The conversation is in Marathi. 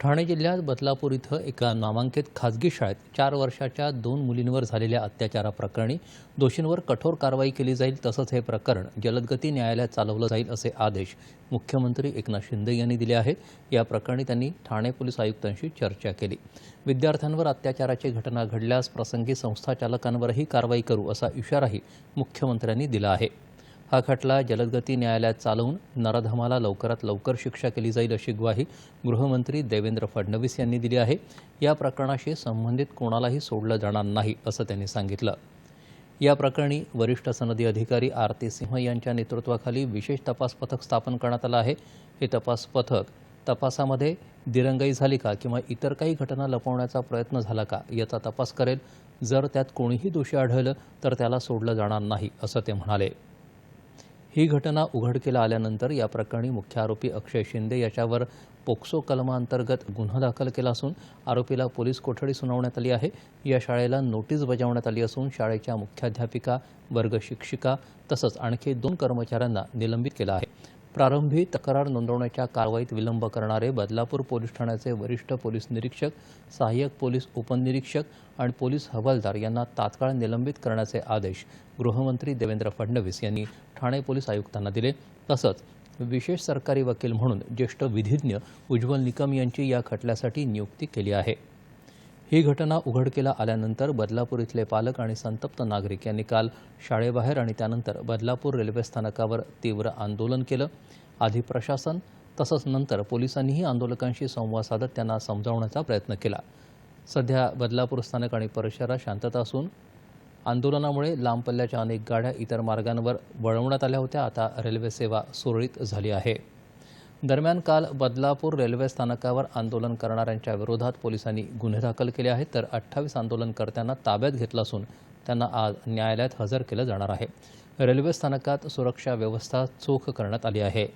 ठाणे जिल्ह्यात बदलापूर इथं एका नामांकित खासगी शाळेत चार वर्षाच्या दोन मुलींवर झालेल्या अत्याचाराप्रकरणी दोषींवर कठोर कारवाई केली जाईल तसंच हे प्रकरण जलदगती न्यायालयात चालवलं जाईल असे आदेश मुख्यमंत्री एकनाथ शिंदे यांनी दिले आहेत या प्रकरणी त्यांनी ठाणे पोलीस आयुक्तांशी चर्चा केली. विद्यार्थ्यांवर अत्याचाराची घटना घडल्यास प्रसंगी संस्थाचालकांवरही कारवाई करू असा इशाराही मुख्यमंत्र्यांनी दिला आहे. हा खटला जलदगती न्यायालयात चालवून नराधमाला लवकरात लवकर शिक्षा केली जाईल अशी ग्वाही गृहमंत्री देवेंद्र फडणवीस यांनी दिली आहे. या प्रकरणाशी संबंधित कोणालाही सोडलं जाणार नाही असं त्यांनी सांगितलं. या प्रकरणी वरिष्ठ सनदी अधिकारी आरती सिंह यांच्या नेतृत्वाखाली विशेष तपास पथक स्थापन करण्यात आलं आहे. हे तपास पथक तपासामध्ये दिरंगाई झाली का किंवा इतर काही घटना लपवण्याचा प्रयत्न झाला का याचा तपास करेल. जर त्यात कोणीही दोषी आढळलं तर त्याला सोडलं जाणार नाही असं ते म्हणाले. ही घटना उघडकीला आल्यानंतर या प्रकरणी मुख्य आरोपी अक्षय शिंदे याच्यावर पोक्सो कलमांतर्गत गुन्हा दाखल केला असून आरोपीला पोलीस कोठडी सुनावण्यात आली आहे. या शाळेला नोटीस बजावण्यात आली असून शाळेच्या मुख्याध्यापिका वर्ग शिक्षिका तसंच आणखी दोन कर्मचाऱ्यांना निलंबित केलं आहे. प्रारंभी तक्रार नोंदवण्याच्या कारवाईत विलंब करणारे बदलापूर पोलीस ठाण्याचे वरिष्ठ पोलीस निरीक्षक सहाय्यक पोलीस उपनिरीक्षक आणि पोलीस हवालदार यांना तात्काळ निलंबित करण्याचे आदेश गृहमंत्री देवेंद्र फडणवीस यांनी ठाणे पोलीस आयुक्तांना दिले. तसंच विशेष सरकारी वकील म्हणून ज्येष्ठ विधिज्ञ उज्ज्वल निकम यांची या खटल्यासाठी नियुक्ती केली आहे. ही घटना उघडकीला आल्यानंतर बदलापूर इथले पालक आणि संतप्त नागरिक यांनी काल शाळेबाहेर आणि त्यानंतर बदलापूर रेल्वे स्थानकावर तीव्र आंदोलन केलं. आधी प्रशासन तसंच नंतर पोलिसांनीही आंदोलकांशी संवाद साधत त्यांना समजावण्याचा प्रयत्न केला. सध्या बदलापूर स्थानक आणि परिसरात शांतता असून आंदोलनामुळे लांब पल्ल्याच्या अनेक गाड्या इतर मार्गांवर वळवण्यात आल्या होत्या. आता रेल्वे सेवा सुरळीत झाली आहे. दरम्यान काल बदलापूर रेल्वे स्थानकावर आंदोलन करणाऱ्यांच्या विरोधात पोलिसांनी गुन्हे दाखल केले आहेत तर अठ्ठावीस आंदोलनकर्त्यांना ताब्यात घेतलं असून त्यांना आज न्यायालयात हजर केलं जाणार आहे. रेल्वे स्थानकात सुरक्षा व्यवस्था चोख करण्यात आली आहे.